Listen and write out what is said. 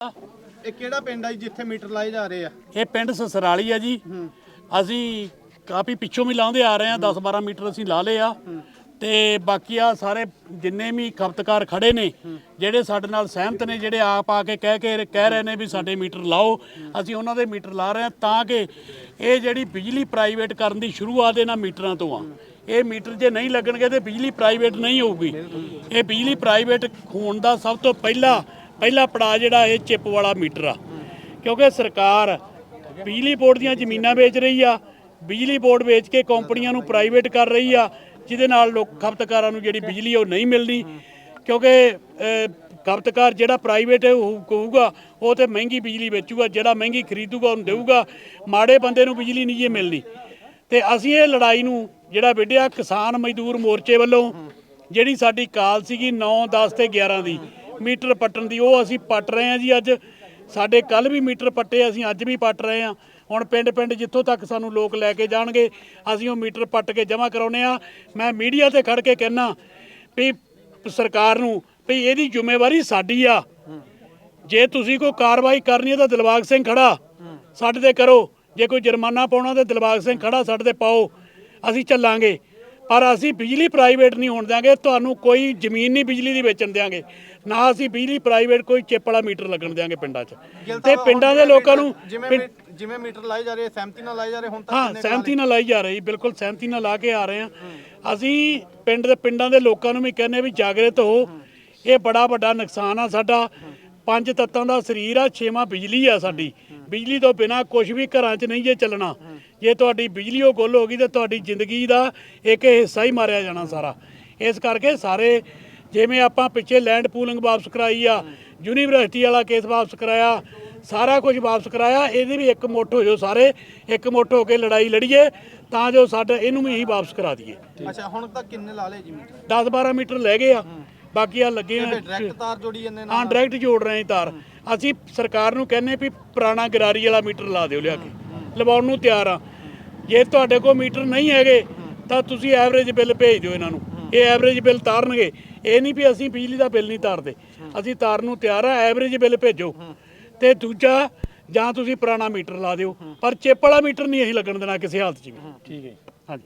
ਇਹ ਕਿਹੜਾ ਪਿੰਡ ਆ ਜੀ ਜਿੱਥੇ ਮੀਟਰ ਲਾਏ ਜਾ ਰਹੇ ਆ? ਇਹ ਪਿੰਡ ਸਸਰਾਲੀ ਆ ਜੀ। ਅਸੀਂ ਕਾਫੀ ਪਿੱਛੋਂ ਵੀ ਲਾਉਂਦੇ ਆ ਰਹੇ ਆ 10 12 ਮੀਟਰ ਅਸੀਂ ਲਾ ਲਏ ਆ। ਤੇ ਬਾਕੀ ਆ ਸਾਰੇ ਜਿੰਨੇ ਵੀ ਖਪਤਕਾਰ ਖੜੇ ਨੇ ਜਿਹੜੇ ਸਾਡੇ ਨਾਲ ਸਹਿਮਤ ਨੇ ਜਿਹੜੇ ਆਪ ਆ ਕੇ ਕਹਿ ਕੇ ਕਹਿ ਰਹੇ ਨੇ ਵੀ ਸਾਡੇ ਮੀਟਰ ਲਾਓ ਅਸੀਂ ਉਹਨਾਂ ਦੇ ਮੀਟਰ ਲਾ ਰਹੇ ਆ ਤਾਂ ਕਿ ਇਹ ਜਿਹੜੀ ਬਿਜਲੀ ਪ੍ਰਾਈਵੇਟ ਕਰਨ ਦੀ ਸ਼ੁਰੂਆਤ ਇਹਨਾਂ ਮੀਟਰਾਂ ਤੋਂ ਆ। ਇਹ ਮੀਟਰ ਜੇ ਨਹੀਂ ਲੱਗਣਗੇ ਤੇ ਬਿਜਲੀ ਪ੍ਰਾਈਵੇਟ ਨਹੀਂ ਹੋਊਗੀ। ਇਹ ਬਿਜਲੀ ਪ੍ਰਾਈਵੇਟ ਹੋਣ ਦਾ ਸਭ ਤੋਂ ਪਹਿਲਾ ਪਹਿਲਾ ਪੜਾਅ ਜਿਹੜਾ ਇਹ ਚਿੱਪ ਵਾਲਾ ਮੀਟਰ ਆ। ਕਿਉਂਕਿ ਸਰਕਾਰ ਬਿਜਲੀ ਬੋਰਡ ਦੀਆਂ ਜ਼ਮੀਨਾਂ ਵੇਚ ਰਹੀ ਆ, ਬਿਜਲੀ ਬੋਰਡ ਵੇਚ ਕੇ ਕੰਪਨੀਆਂ ਨੂੰ ਪ੍ਰਾਈਵੇਟ ਕਰ ਰਹੀ ਆ, ਜਿਹਦੇ ਨਾਲ ਲੋਕ ਖਪਤਕਾਰਾਂ ਨੂੰ ਜਿਹੜੀ ਬਿਜਲੀ ਉਹ ਨਹੀਂ ਮਿਲਣੀ ਕਿਉਂਕਿ ਖਪਤਕਾਰ ਜਿਹੜਾ ਪ੍ਰਾਈਵੇਟ ਹੋਊਗਾ ਉਹ ਤੇ ਮਹਿੰਗੀ ਬਿਜਲੀ ਵੇਚੂਗਾ, ਜਿਹੜਾ ਮਹਿੰਗੀ ਖਰੀਦੂਗਾ ਉਹਨੂੰ ਦੇਊਗਾ। ਮਾੜੇ ਬੰਦੇ ਨੂੰ ਬਿਜਲੀ ਨਹੀਂ ਜੇ ਮਿਲਣੀ। ਤੇ ਅਸੀਂ ਇਹ ਲੜਾਈ ਨੂੰ ਜਿਹੜਾ ਵਿੱਢਿਆ ਕਿਸਾਨ ਮਜ਼ਦੂਰ ਮੋਰਚੇ ਵੱਲੋਂ, ਜਿਹੜੀ ਸਾਡੀ ਕਾਲ ਸੀਗੀ 9 10 ਤੇ 11 ਦੀ ਮੀਟਰ ਪੱਟਣ ਦੀ, ਉਹ ਅਸੀਂ ਪੱਟ ਰਹੇ ਹਾਂ ਜੀ ਅੱਜ। ਸਾਡੇ ਕੱਲ ਵੀ ਮੀਟਰ ਪੱਟੇ, ਅਸੀਂ ਅੱਜ ਵੀ ਪੱਟ ਰਹੇ ਹਾਂ। ਹੁਣ ਪਿੰਡ ਪਿੰਡ ਜਿੱਥੋਂ ਤੱਕ ਸਾਨੂੰ ਲੋਕ ਲੈ ਕੇ ਜਾਣਗੇ, ਅਸੀਂ ਉਹ ਮੀਟਰ ਪੱਟ ਕੇ ਜਮ੍ਹਾਂ ਕਰਾਉਨੇ ਆ ਮੈਂ ਮੀਡੀਆ ਤੇ ਖੜ ਕੇ ਕਹਿਣਾ ਵੀ ਸਰਕਾਰ ਨੂੰ ਵੀ ਇਹਦੀ ਜ਼ਿੰਮੇਵਾਰੀ ਸਾਡੀ ਆ। ਜੇ ਤੁਸੀਂ ਕੋਈ ਕਾਰਵਾਈ ਕਰਨੀ ਹੈ ਤਾਂ ਦਿਲਬਾਗ ਸਿੰਘ ਖੜਾ। ਸਾਡੇ ਤੇ ਕਰੋ। ਜੇ ਕੋਈ ਜੁਰਮਾਨਾ ਪਾਉਣਾ ਤਾਂ ਦਿਲਬਾਗ ਸਿੰਘ ਖੜਾ, ਸਾਡੇ ਤੇ ਪਾਓ। ਅਸੀਂ ਚੱਲਾਂਗੇ। ਪਰ ਅਸੀਂ ਬਿਜਲੀ ਪ੍ਰਾਈਵੇਟ ਨਹੀਂ ਹੋਣ ਦਿਆਂਗੇ ਤੁਹਾਨੂੰ ਕੋਈ ਜ਼ਮੀਨ ਨਹੀਂ ਬਿਜਲੀ ਦੀ ਵੇਚਣ ਦਿਆਂਗੇ ਨਾ ਅਸੀਂ ਬਿਜਲੀ ਪ੍ਰਾਈਵੇਟ ਕੋਈ ਚਿੱਪ ਵਾਲਾ ਮੀਟਰ ਲੱਗਣ ਦਿਆਂਗੇ ਪਿੰਡਾਂ 'ਚ। ਤੇ ਪਿੰਡਾਂ ਦੇ ਲੋਕਾਂ ਨੂੰ ਜਿਵੇਂ ਜਿਵੇਂ ਮੀਟਰ ਲਾਏ ਜਾ ਰਹੇ ਆ, ਸਹਿਮਤੀ ਨਾਲ ਲਾਏ ਜਾ ਰਹੇ ਹੁਣ ਤੱਕ ਹਾਂ ਸਹਿਮਤੀ ਨਾਲ ਲਾਈ ਜਾ ਰਹੀ ਬਿਲਕੁਲ ਸਹਿਮਤੀ ਨਾਲ ਲਾ ਕੇ ਆ ਰਹੇ ਹਾਂ। ਅਸੀਂ ਪਿੰਡ ਦੇ ਪਿੰਡਾਂ ਦੇ ਲੋਕਾਂ ਨੂੰ ਵੀ ਕਹਿੰਦੇ ਵੀ ਜਾਗਰਤ ਹੋ ਇਹ ਬੜਾ ਵੱਡਾ ਨੁਕਸਾਨ ਆ ਸਾਡਾ। ਪੰਜ ਤੱਤਾਂ ਦਾ ਸਰੀਰ ਆ ਛੇਵਾਂ ਬਿਜਲੀ ਆ ਸਾਡੀ। ਬਿਜਲੀ ਤੋਂ ਬਿਨਾ ਕੁਝ ਵੀ ਘਰਾਂ 'ਚ ਨਹੀਂ ਜੇ ਚੱਲਣਾ। ਜੇ ਤੁਹਾਡੀ ਬਿਜਲੀ ਉਹ ਗੁੱਲ ਹੋ ਗਈ ਤਾਂ ਤੁਹਾਡੀ ਜ਼ਿੰਦਗੀ ਦਾ ਇੱਕ ਹਿੱਸਾ ਹੀ ਮਾਰਿਆ ਜਾਣਾ ਸਾਰਾ। ਇਸ ਕਰਕੇ ਸਾਰੇ ਜਿਵੇਂ ਆਪਾਂ ਪਿੱਛੇ ਲੈਂਡ ਪੂਲਿੰਗ ਵਾਪਸ ਕਰਾਈ ਆ ਯੂਨੀਵਰਸਿਟੀ ਵਾਲਾ ਕੇਸ ਵਾਪਸ ਕਰਾਇਆ ਸਾਰਾ ਕੁਝ ਵਾਪਸ ਕਰਾਇਆ ਇਹਦੇ ਵੀ ਇੱਕ ਮੁੱਠ ਹੋ ਜਾਓ ਸਾਰੇ ਇੱਕ ਮੁੱਠ ਹੋ ਕੇ ਲੜਾਈ ਲੜੀਏ ਤਾਂ ਜੋ ਸਾਡਾ ਇਹਨੂੰ ਵੀ ਹੀ ਵਾਪਸ ਕਰਾ ਦਈਏ। ਅੱਛਾ ਹੁਣ ਤੱਕ ਕਿੰਨੇ ਲਾ ਲਏ ਜੀ ਮੀਟਰ 10 12 ਮੀਟਰ ਲੈ ਗਏ ਆ ਬਾਕੀ ਆ ਲੱਗੇ ਆ ਡਾਇਰੈਕਟ ਤਾਰ ਜੋੜੀ ਜਾਂਦੇ ਹਾਂ ਨਾਲ ਡਾਇਰੈਕਟ ਜੋੜ ਰਹੇ ਹਾਂ ਤਾਰ। ਅਸੀਂ ਸਰਕਾਰ ਨੂੰ ਕਹਿੰਨੇ ਵੀ ਪੁਰਾਣਾ ਗਰਾਰੀ ਵਾਲਾ ਮੀਟਰ ਲਾ ਦਿਓ ਲਿਆ ਕੇ। ਲਵਾਉਣ ਨੂੰ ਤਿਆਰ ਆ। ਜੇ ਤੁਹਾਡੇ ਕੋਲ ਮੀਟਰ ਨਹੀਂ ਹੈਗੇ ਤਾਂ ਤੁਸੀਂ ਐਵਰੇਜ ਬਿੱਲ ਭੇਜ ਦਿਓ ਇਹਨਾਂ ਨੂੰ। ਇਹ ਐਵਰੇਜ ਬਿੱਲ ਤਾਰਨਗੇ। ਇਹ ਨਹੀਂ ਵੀ ਅਸੀਂ ਬਿਜਲੀ ਦਾ ਬਿੱਲ ਨਹੀਂ ਤਾਰਦੇ। ਅਸੀਂ ਤਾਰਨ ਨੂੰ ਤਿਆਰ ਆ ਐਵਰੇਜ ਬਿੱਲ ਭੇਜੋ। ਤੇ ਦੂਜਾ ਜਾਂ ਤੁਸੀਂ ਪੁਰਾਣਾ ਮੀਟਰ ਲਾ ਦਿਓ। ਪਰ ਚਿੱਪ ਵਾਲਾ ਮੀਟਰ ਨਹੀਂ ਅਸੀਂ ਲੱਗਣ ਦੇਣਾ ਕਿਸੇ ਹਾਲਤ 'ਚ ਵੀ। ਠੀਕ ਹੈ ਹਾਂਜੀ।